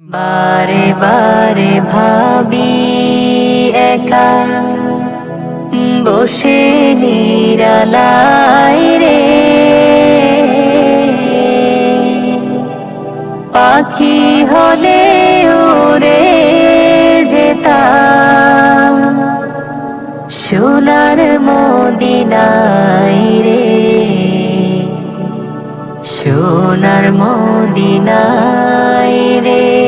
বারে বারে ভাবি একা, বসে নিরালাই রে। পাখি হলে উড়ে যেতাম, সোনার মদিনাই রে। সোনার মদিনাই রে।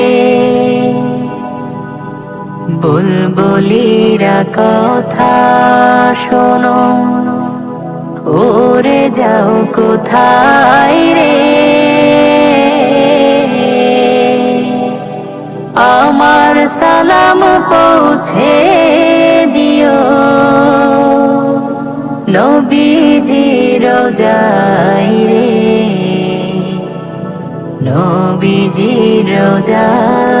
বুলবুলিরা কথা শোনো। ওরে যাও কোথায় রে? আমার সালাম পৌঁছে দিও। নবীজি রোজাই রে। নবীজি রোজাই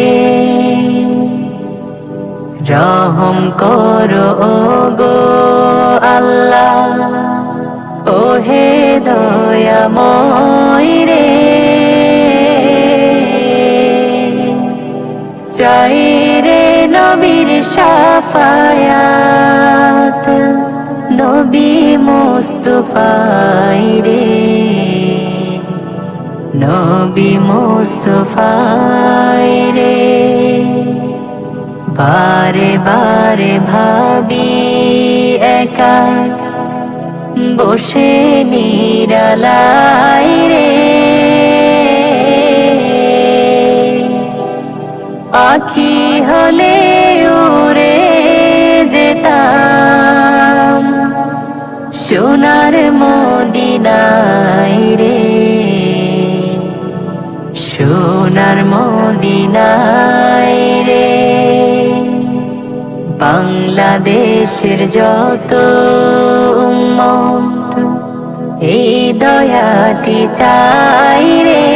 রহম করো গো আল্লাহ। ও হে দয়াময় রে। চাই রে নবীর সাফায়াত, নবী মুস্তফাই রে। নবী মুস্তফাই রে। বারে বারে ভাবি একা। বসে নিরালাই রে। পাখি হলে উড়ে যেতাম। সোনার মদিনাই রে। সোনার মদিনাই বাংলাদেশের যত উম্মত, এই দয়াটি চাই রে।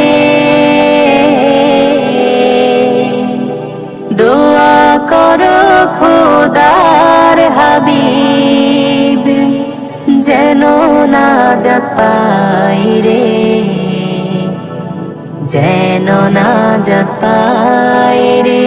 দোয়া করো খোদার হাবিব, যেন না পাই রে। যেন না পাই রে।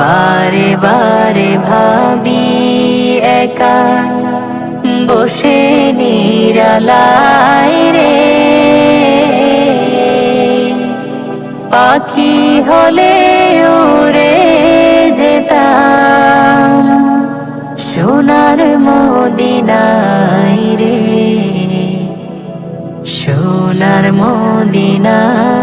বারে বারে ভাবি একা। বসে নিরালাই রে। পাখি হলে উড়ে যেতাম। সোনার মদিনাই রে। সোনার মদিনা